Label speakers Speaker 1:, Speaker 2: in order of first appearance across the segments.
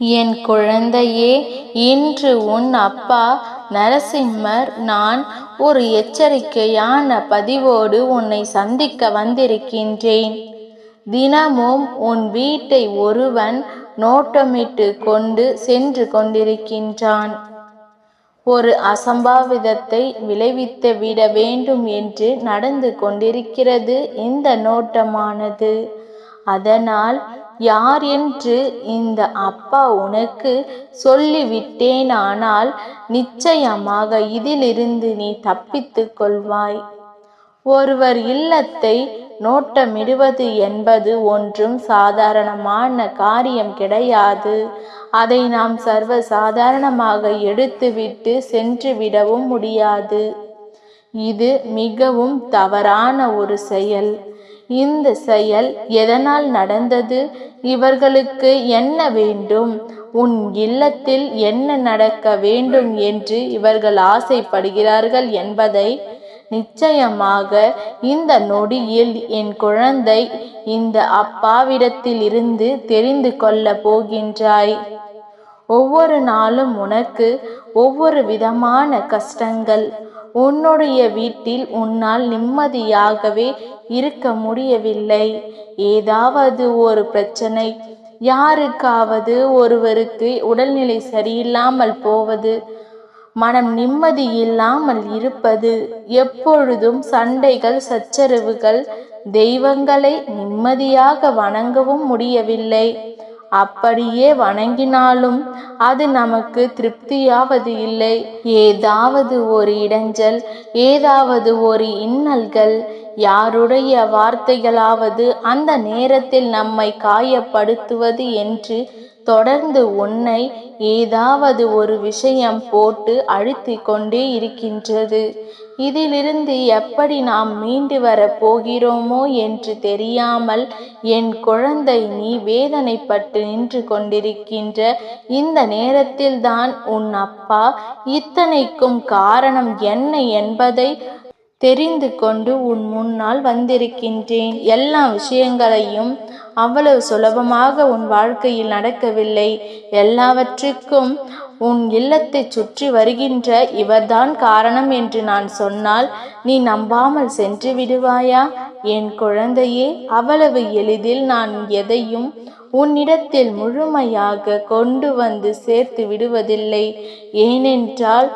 Speaker 1: என் குழந்தையே இன்று உன் அப்பா நரசிம்மர் நான் ஒரு எச்சரிக்கையான பதிவோடு உன்னை சந்திக்க வந்திருக்கின்றேன். தினமும் உன் வீட்டை ஒருவன் நோட்டமிட்டு கொண்டு சென்று கொண்டிருக்கின்றான். ஒரு அசம்பாவிதத்தை விளைவித்து விட வேண்டும் என்று நடந்து கொண்டிருக்கிறது இந்த நோட்டமானது. அதனால் யார் என்று இந்த அப்பா உனக்கு சொல்லிவிட்டேனானால் நிச்சயமாக இதிலிருந்து நீ தப்பித்துக் கொள்வாய். ஒருவர் இல்லத்தை நோட்டமிடுவது என்பது ஒன்றும் சாதாரணமான காரியம் கிடையாது. அதை நாம் சர்வ சாதாரணமாக எடுத்துவிட்டு சென்று விடவும் முடியாது. இது மிகவும் தவறான ஒரு செயல். இந்த செயல் எதனால் நடந்தது? இவர்களுக்கு என்ன வேண்டும்? உன் இல்லத்தில் என்ன நடக்க வேண்டும் என்று இவர்கள் ஆசைப்படுகிறார்கள் என்பதை நிச்சயமாக இந்த நொடியில் என் குழந்தை இந்த அப்பாவிடத்தில் இருந்து தெரிந்து கொள்ள போகின்றாய். ஒவ்வொரு நாளும் உனக்கு ஒவ்வொரு விதமான கஷ்டங்கள் உன்னுடைய வீட்டில் உன்னால் நிம்மதியாகவே இருக்க முடியவில்லை. ஏதாவது ஒரு பிரச்சனை யாருக்காவது ஒருவருக்கு உடல்நிலை சரியில்லாமல் போவது மனம் நிம்மதி இல்லாமல் இருப்பது எப்பொழுதும் சண்டைகள் சச்சரவுகள் தெய்வங்களை நிம்மதியாக வணங்கவும் முடியவில்லை. அப்படியே வணங்கினாலும் அது நமக்கு திருப்தியாவது இல்லை. ஏதாவது ஒரு இடைஞ்சல் ஏதாவது ஒரு இன்னல்கள் யாருடைய வார்த்தைகளாவது அந்த நேரத்தில் நம்மை காயப்படுத்துவது என்று தொடர்ந்து உன்னை ஏதாவது ஒரு விஷயம் போட்டு அழுத்தி கொண்டே இருக்கின்றது. இதிலிருந்து எப்படி நாம் மீண்டு வரப் போகிறோமோ என்று தெரியாமல் என் குழந்தை நீ வேதனைப்பட்டு நின்று கொண்டிருக்கின்ற இந்த நேரத்தில்தான் உன் அப்பா இத்தனைக்கும் காரணம் என்ன என்பதை தெரிந்து கொண்டு உன் முன்னால் வந்திருக்கின்றேன். எல்லா விஷயங்களையும் அவ்வளவு சுலபமாக உன் வாழ்க்கையில் நடக்கவில்லை. எல்லாவற்றுக்கும் உன் இல்லத்தை சுற்றி வருகின்ற இவர்தான் காரணம் என்று நான் சொன்னால் நீ நம்பாமல் சென்று விடுவாயா? என் குழந்தையே அவ்வளவு எளிதில் நான் எதையும் உன்னிடத்தில் முழுமையாக கொண்டு வந்து சேர்த்து விடுவதில்லை. ஏனென்றால்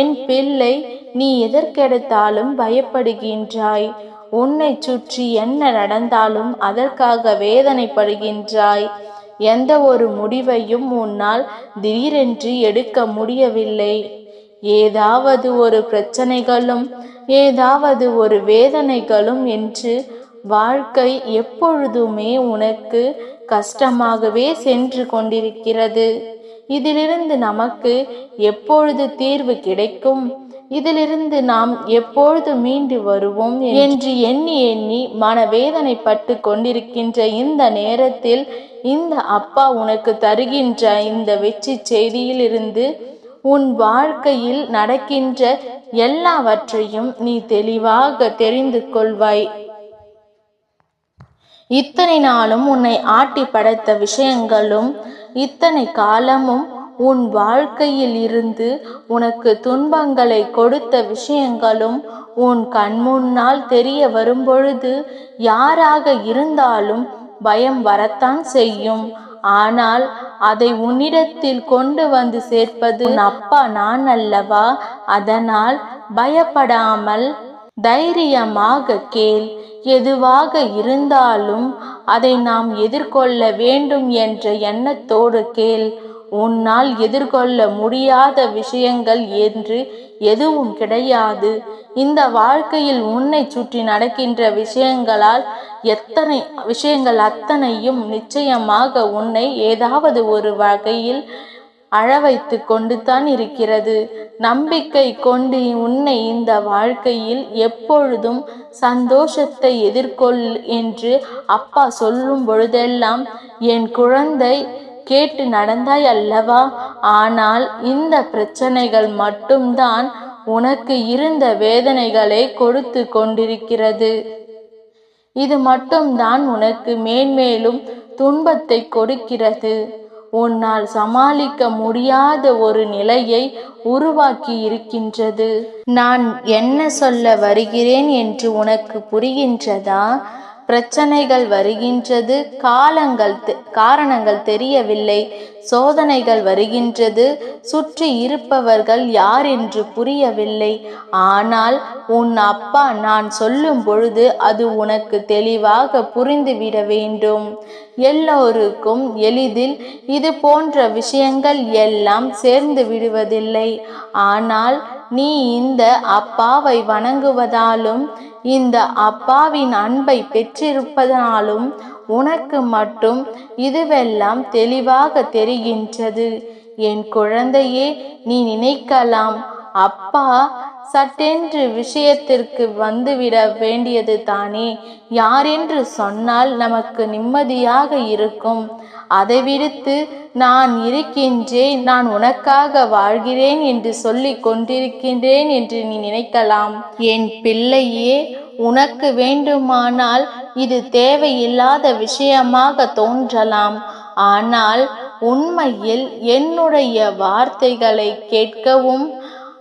Speaker 1: என் பிள்ளை நீ எதற்கெடுத்தாலும் பயப்படுகின்றாய். உன்னை சுற்றி என்ன நடந்தாலும் அதற்காக வேதனைப்படுகின்றாய். எந்த ஒரு முடிவையும் உன்னால் திடீரென்று எடுக்க முடியவில்லை. ஏதாவது ஒரு பிரச்சனைகளும் ஏதாவது ஒரு வேதனைகளும் என்று வாழ்க்கை எப்பொழுதுமே உனக்கு கஷ்டமாகவே சென்று கொண்டிருக்கிறது. இதிலிருந்து நமக்கு எப்பொழுது தீர்வு கிடைக்கும்? இதிலிருந்து நாம் எப்பொழுது மீண்டு வருவோம் என்று எண்ணி எண்ணி மனவேதனை பட்டு கொண்டிருக்கின்ற இந்த நேரத்தில் இந்த அப்பா உனக்கு தருகின்ற இந்த வெற்றி செய்தியிலிருந்து உன் வாழ்க்கையில் நடக்கின்ற எல்லாவற்றையும் நீ தெளிவாக தெரிந்து கொள்வாய். இத்தனை நாளும் உன்னை ஆட்டி படைத்த விஷயங்களும் இத்தனை காலமும் உன் வாழ்க்கையில் இருந்து உனக்கு துன்பங்களை கொடுத்த விஷயங்களும் உன் கண்முன்னால் தெரிய வரும்பொழுது யாராக இருந்தாலும் பயம் வரத்தான் செய்யும். ஆனால் அதை உன்னிடத்தில் கொண்டு வந்து சேர்ப்பது அப்பா நான் அல்லவா? அதனால் பயப்படாமல் தைரியமாக கேள். எதுவாக இருந்தாலும் அதை நாம் எதிர்கொள்ள வேண்டும் என்ற எண்ணத்தோடு கேள். உன்னால் எதிர்கொள்ள முடியாத விஷயங்கள் என்று எதுவும் கிடையாது. இந்த வாழ்க்கையில் உன்னை சுற்றி நடக்கின்ற விஷயங்களால் எத்தனை விஷயங்கள் அத்தனையும் நிச்சயமாக உன்னை ஏதாவது ஒரு வகையில் அழ வைத்து கொண்டு தான் இருக்கிறது. நம்பிக்கை கொண்டு உன்னை இந்த வாழ்க்கையில் எப்பொழுதும் சந்தோஷத்தை எதிர்கொள் என்று அப்பா சொல்லும் பொழுதெல்லாம் என் குழந்தை கேட்டு நடந்தாய் அல்லவா? ஆனால் இந்த பிரச்சனைகள் மட்டும்தான் உனக்கு இருந்த வேதனைகளை கொடுத்து கொண்டிருக்கிறது. இது மட்டும்தான் உனக்கு மேன்மேலும் துன்பத்தை கொடுக்கிறது. உன்னால் சமாளிக்க முடியாத ஒரு நிலையை உருவாக்கி இருக்கின்றது. நான் என்ன சொல்ல வருகிறேன் என்று உனக்கு புரிகின்றதா? பிரச்சனைகள் வருகின்றது காலங்கள் தெ- காரணங்கள் தெரியவில்லை. சோதனைகள் வருகின்றது. சுற்றி இருப்பவர்கள் யார் என்று புரியவில்லை. ஆனால் உன் அப்பா நான் சொல்லும் பொழுது அது உனக்கு தெளிவாக புரிந்துவிட வேண்டும். எல்லோருக்கும் எளிதில் இது போன்ற விஷயங்கள் எல்லாம் சேர்ந்து விடுவதில்லை. ஆனால் நீ இந்த அப்பாவை வணங்குவதாலும் இந்த அப்பாவின் அன்பை பெற்றிருப்பதனாலும் உனக்கு மட்டும் இதுவெல்லாம் தெளிவாக தெரிகின்றது. என் குழந்தையே நீ நினைக்கலாம். அப்பா சட்டென்று விஷயத்திற்கு வந்துவிட வேண்டியது தானே. யாரென்று சொன்னால் நமக்கு நிம்மதியாக இருக்கும். அதை விடுத்து நான் இருக்கின்றேன் நான் உனக்காக வாழ்கிறேன் என்று சொல்லிக் கொண்டிருக்கின்றேன் என்று நீ நினைக்கலாம். என் பிள்ளையே உனக்கு வேண்டுமானால் இது தேவையில்லாத விஷயமாக தோன்றலாம். ஆனால் உண்மையில் என்னுடைய வார்த்தைகளை கேட்கவும்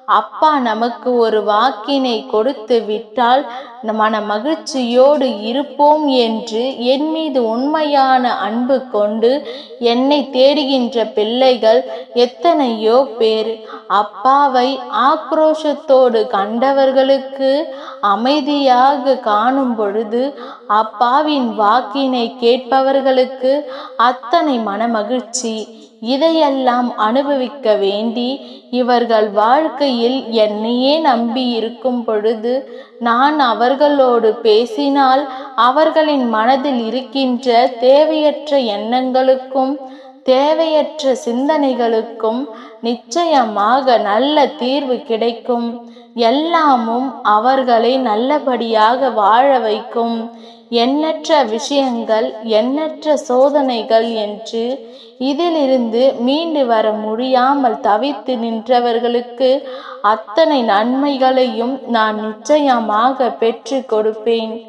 Speaker 1: அப்பா நமக்கு ஒரு வாக்கினை கொடுத்து விட்டால் மன மகிழ்ச்சியோடு இருப்போம் என்று என் மீது உண்மையான அன்பு கொண்டு என்னை தேடுகின்ற பிள்ளைகள் எத்தனையோ பேர். அப்பாவை ஆக்ரோஷத்தோடு கண்டவர்களுக்கு அமைதியாக காணும் பொழுது அப்பாவின் வாக்கினை கேட்பவர்களுக்கு அத்தனை மனமகிழ்ச்சி. இதையெல்லாம் அனுபவிக்க வேண்டி இவர்கள் வாழ்க்கையில் என்னையே நம்பி இருக்கும் பொழுது நான் அவர்களோடு பேசினால் அவர்களின் மனதில் இருக்கின்ற தேவையற்ற எண்ணங்களுக்கும் தேவையற்ற சிந்தனைகளுக்கும் நிச்சயமாக நல்ல தீர்வு கிடைக்கும். எல்லாமும் அவர்களை நல்லபடியாக வாழ வைக்கும். எண்ணற்ற விஷயங்கள் எண்ணற்ற சோதனைகள் என்று இதிலிருந்து மீண்டு வர முடியாமல் தவித்து நின்றவர்களுக்கு அத்தனை நன்மைகளையும் நான் நிச்சயமாக பெற்று கொடுப்பேன்.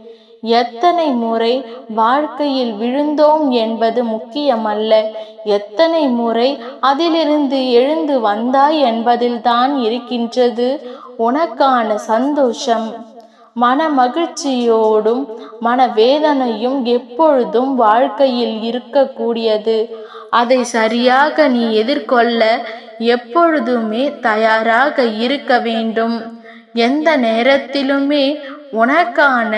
Speaker 1: எத்தனை முறை வாழ்க்கையில் விழுந்தோம் என்பது முக்கியமல்ல. எத்தனை முறை அதிலிருந்து எழுந்து வந்தாய் என்பதில்தான் இருக்கின்றது உனக்கான சந்தோஷம். மன மகிழ்ச்சியோடும் மனவேதனையும் எப்பொழுதும் வாழ்க்கையில் இருக்கக்கூடியது. அதை சரியாக நீ எதிர்கொள்ள எப்பொழுதுமே தயாராக இருக்க வேண்டும். எந்த நேரத்திலுமே உனக்கான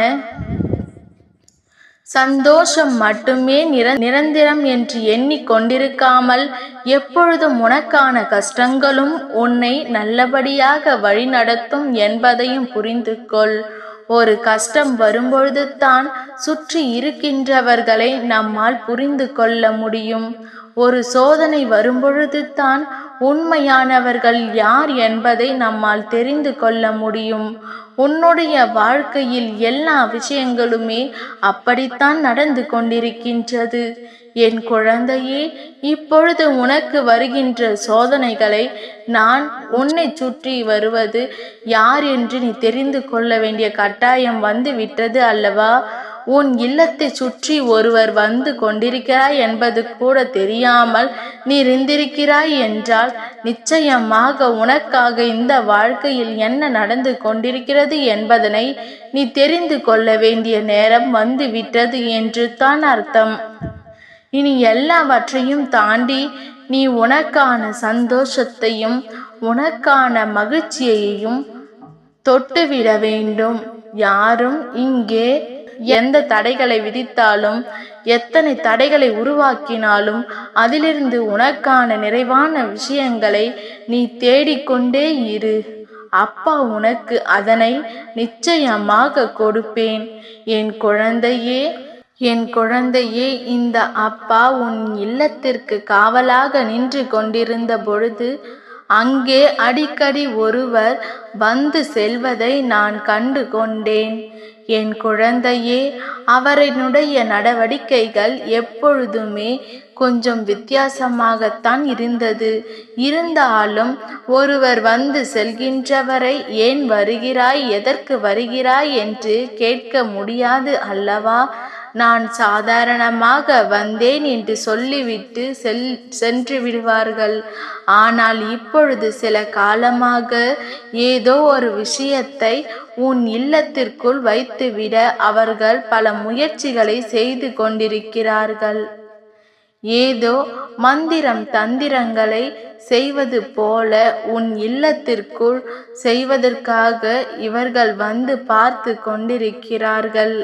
Speaker 1: சந்தோஷம் மட்டுமே நிர நிரந்தரம் என்று எண்ணிக்கொண்டிருக்காமல் எப்பொழுதும் உனக்கான கஷ்டங்களும் உன்னை நல்லபடியாக வழிநடத்தும் என்பதையும் புரிந்து கொள் ஒரு கஷ்டம் வரும்பொழுது தான் சுற்றி இருக்கின்றவர்களை நம்மால் புரிந்து கொள்ள முடியும். ஒரு சோதனை வரும்பொழுது தான் உண்மையானவர்கள் யார் என்பதை நம்மால் தெரிந்து கொள்ள முடியும். உன்னுடைய வாழ்க்கையில் எல்லா விஷயங்களுமே அப்படித்தான் நடந்து கொண்டிருக்கின்றது. என் குழந்தையே இப்பொழுது உனக்கு வருகின்ற சோதனைகளை நான் உன்னை சுற்றி வருவது யார் என்று நீ தெரிந்து கொள்ள வேண்டிய கட்டாயம் வந்து விட்டது அல்லவா? உன் இல்லத்தை சுற்றி ஒருவர் வந்து கொண்டிருக்கிறாய் என்பது கூட தெரியாமல் நீ இருந்திருக்கிறாய் என்றால் நிச்சயமாக உனக்காக இந்த வாழ்க்கையில் என்ன நடந்து கொண்டிருக்கிறது என்பதனை நீ தெரிந்து கொள்ள வேண்டிய நேரம் வந்து விட்டது என்று தான் அர்த்தம். இனி எல்லாவற்றையும் தாண்டி நீ உனக்கான சந்தோஷத்தையும் உனக்கான மகிழ்ச்சியையும் தொட்டுவிட வேண்டும். யாரும் இங்கே எந்த தடைகளை விதித்தாலும் எத்தனை தடைகளை உருவாக்கினாலும் அதிலிருந்து உனக்கான நிறைவான விஷயங்களை நீ தேடிக்கொண்டே இரு. அப்பா உனக்கு அதனை நிச்சயமாக கொடுப்பேன். என் குழந்தையே என் குழந்தையே இந்த அப்பா உன் இல்லத்திற்கு காவலாக நின்று கொண்டிருந்த பொழுது அங்கே அடிக்கடி ஒருவர் வந்து செல்வதை நான் கண்டு கொண்டேன். என் குழந்தையே அவரினுடைய நடவடிக்கைகள் எப்பொழுதுமே கொஞ்சம் வித்தியாசமாகத்தான் இருந்தது. இருந்தாலும் ஒருவர் வந்து செல்கின்றவரை ஏன் வருகிறாய் எதற்கு வருகிறாய் என்று கேட்க முடியாது அல்லவா? நான் சாதாரணமாக வந்தேன் என்று சொல்லிவிட்டு செல் சென்று விடுவார்கள். ஆனால் இப்பொழுது சில காலமாக ஏதோ ஒரு விஷயத்தை உன் இல்லத்திற்குள் வைத்துவிட அவர்கள் பல முயற்சிகளை செய்து கொண்டிருக்கிறார்கள். ஏதோ மந்திரம் தந்திரங்களை செய்வது போல உன் இல்லத்திற்குள் செய்வதற்காக இவர்கள் வந்து பார்த்து கொண்டிருக்கிறார்கள்.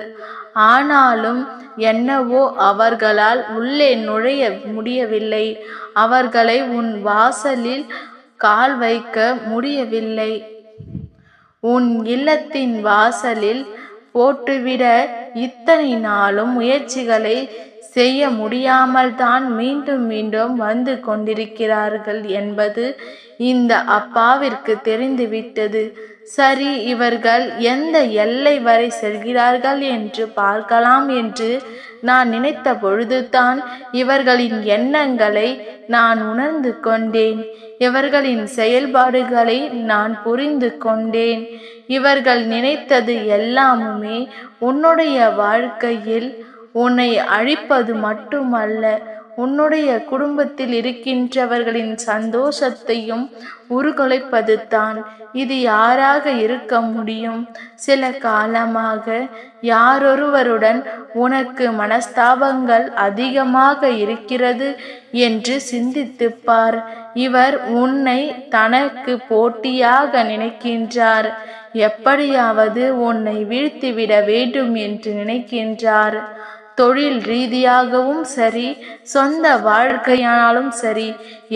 Speaker 1: ஆனாலும் என்னவோ அவர்களால் உள்ளே நுழைய முடியவில்லை. அவர்களை உன் வாசலில் கால் வைக்க முடியவில்லை. உன் இல்லத்தின் வாசலில் போட்டுவிட இத்தனை நாளும் முயற்சிகளை செய்ய முடியாமல் தான் மீண்டும் மீண்டும் வந்து கொண்டிருக்கிறார்கள் என்பது இந்த அப்பாவிற்கு தெரிந்துவிட்டது. சரி இவர்கள் எந்த எல்லை வரை செல்கிறார்கள் என்று பார்க்கலாம் என்று நான் நினைத்த பொழுதுதான் இவர்களின் எண்ணங்களை நான் உணர்ந்து கொண்டேன். இவர்களின் செயல்பாடுகளை நான் புரிந்து கொண்டேன். இவர்கள் நினைத்தது எல்லாமுமே உன்னுடைய வாழ்க்கையில் உன்னை அழிப்பது மட்டுமல்ல உன்னுடைய குடும்பத்தில் இருக்கின்றவர்களின் சந்தோஷத்தையும் உருகுலைப்பது தான். இது யாராக இருக்க முடியும்? சில காலமாக யாரொருவருடன் உனக்கு மனஸ்தாபங்கள் அதிகமாக இருக்கிறது என்று சிந்தித்துப்பார். இவர் உன்னை தனக்கு போட்டியாக நினைக்கின்றார். எப்படியாவது உன்னை வீழ்த்திவிட வேண்டும் என்று நினைக்கின்றார். தொழில் ரீதியாகவும் சரி சொந்த வாழ்க்கையானாலும் சரி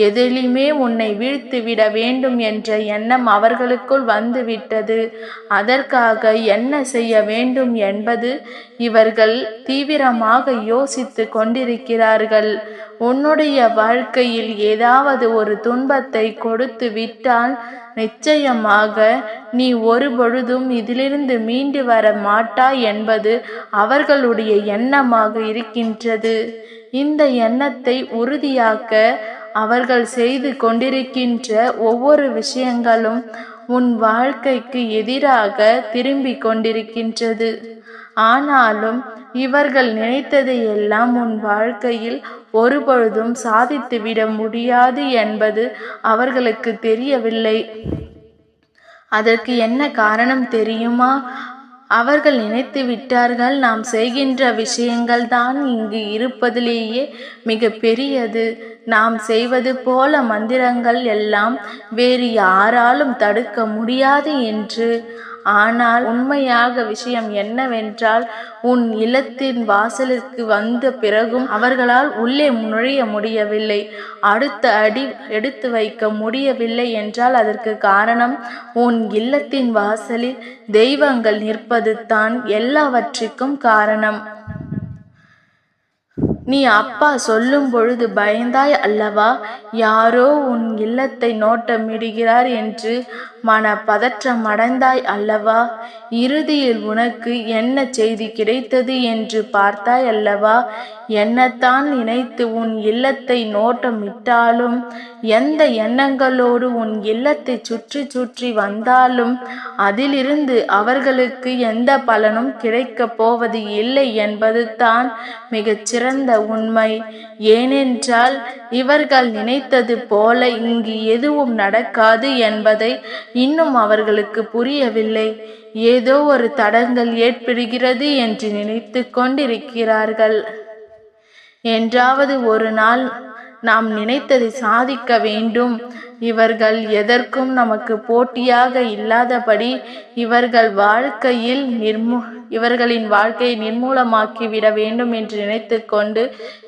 Speaker 1: எதிலுமே உன்னை வீழ்த்துவிட வேண்டும் என்ற எண்ணம் அவர்களுக்குள் வந்துவிட்டது. அதற்காக என்ன செய்ய வேண்டும் என்பது இவர்கள் தீவிரமாக யோசித்து கொண்டிருக்கிறார்கள். உன்னுடைய வாழ்க்கையில் ஏதாவது ஒரு துன்பத்தை கொடுத்து விட்டால் நிச்சயமாக நீ ஒரு பொழுதும் இதிலிருந்து மீண்டு வர மாட்டாய் என்பது அவர்களுடைய எண்ணமாக இருக்கின்றது. இந்த எண்ணத்தை உறுதியாக்க அவர்கள் செய்து கொண்டிருக்கின்ற ஒவ்வொரு விஷயங்களும் உன் வாழ்க்கைக்கு எதிராக திரும்பிக் கொண்டிருக்கின்றது. ஆனாலும் இவர்கள் நினைத்ததையெல்லாம் உன் வாழ்க்கையில் ஒருபொழுதும் சாதித்துவிட முடியாது என்பது அவர்களுக்கு தெரியவில்லை. அதற்கு என்ன காரணம் தெரியுமா? அவர்கள் நினைத்து விட்டார்கள் நாம் செய்கின்ற விஷயங்கள் தான் இங்கு இருப்பதிலேயே மிக பெரியது. நாம் செய்வது போல மந்திரங்கள் எல்லாம் வேறு யாராலும் தடுக்க முடியாது என்று ஆனால் உண்மையாக விஷயம் என்னவென்றால் உன் இல்லத்தின் வாசலிற்கு வந்த பிறகும் அவர்களால் உள்ளே நுழைய முடியவில்லை. அடுத்த அடி எடுத்து வைக்க முடியவில்லை என்றால் அதற்கு காரணம் உன் இல்லத்தின் வாசலில் தெய்வங்கள் நிற்பது தான் எல்லாவற்றிற்கும் காரணம். நீ அப்பா சொல்லும் பொழுது பயந்தாய் அல்லவா? யாரோ உன் இல்லத்தை நோட்டமிடுகிறார் என்று மன பதற்றம் அடைந்தாய் அல்லவா? இறுதியில் உனக்கு என்ன செய்தி கிடைத்தது என்று பார்த்தாய் அல்லவா? என்னத்தான் நினைத்து உன் இல்லத்தை நோட்டமிட்டாலும் எந்த எண்ணங்களோடு உன் இல்லத்தை சுற்றி சுற்றி வந்தாலும் அதிலிருந்து அவர்களுக்கு எந்த பலனும் கிடைக்கப் போவது இல்லை என்பது தான் மிகச்சிறந்த உண்மை. ஏனென்றால் இவர்கள் நினைத்தது போல இங்கு எதுவும் நடக்காது என்பதை இன்னும் அவர்களுக்கு புரியவில்லை. ஏதோ ஒரு தடங்கள் ஏற்படுகிறது என்று நினைத்து கொண்டிருக்கிறார்கள். என்றாவது ஒரு நாள் நாம் நினைத்ததை சாதிக்க வேண்டும். இவர்கள் எதற்கும் நமக்கு போட்டியாக இல்லாதபடி இவர்கள் வாழ்க்கையில் நிர்மு இவர்களின் வாழ்க்கையை நிர்மூலமாக்கி விட வேண்டும் என்று நினைத்து கொண்டு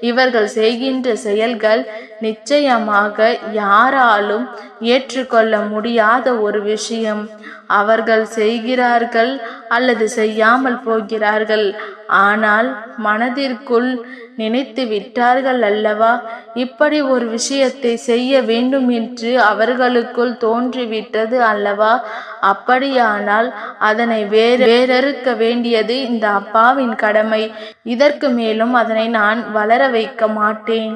Speaker 1: இவர்கள் செய்கின்ற செயல்கள் நிச்சயமாக யாராலும் ஏற்றுக்கொள்ள முடியாத ஒரு விஷயம். அவர்கள் செய்கிறார்கள் அல்லது செய்யாமல் போகிறார்கள். ஆனால் மனதிற்குள் நினைத்து விட்டார்கள் அல்லவா? இப்படி ஒரு விஷயத்தை செய்ய வேண்டும் என்று அவர்களுக்குள் தோன்றிவிட்டது அல்லவா? அப்படியானால் அதனை வேறு வேறறுக்க வேண்டியது இந்த அப்பாவின் கடமை. இதற்கு மேலும் அதனை நான் வளர வைக்க மாட்டேன்.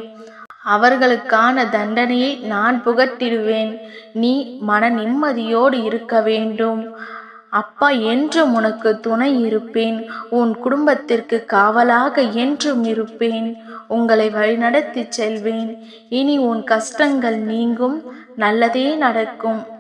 Speaker 1: அவர்களுக்கான தண்டனையை நான் புகட்டிடுவேன். நீ மன நிம்மதியோடு இருக்க வேண்டும். அப்பா என்றும் உனக்கு துணை இருப்பேன். உன் குடும்பத்திற்கு காவலாக என்றும் இருப்பேன். உங்களை வழிநடத்தி செல்வேன். இனி உன் கஷ்டங்கள் நீங்கும். நல்லதே நடக்கும்.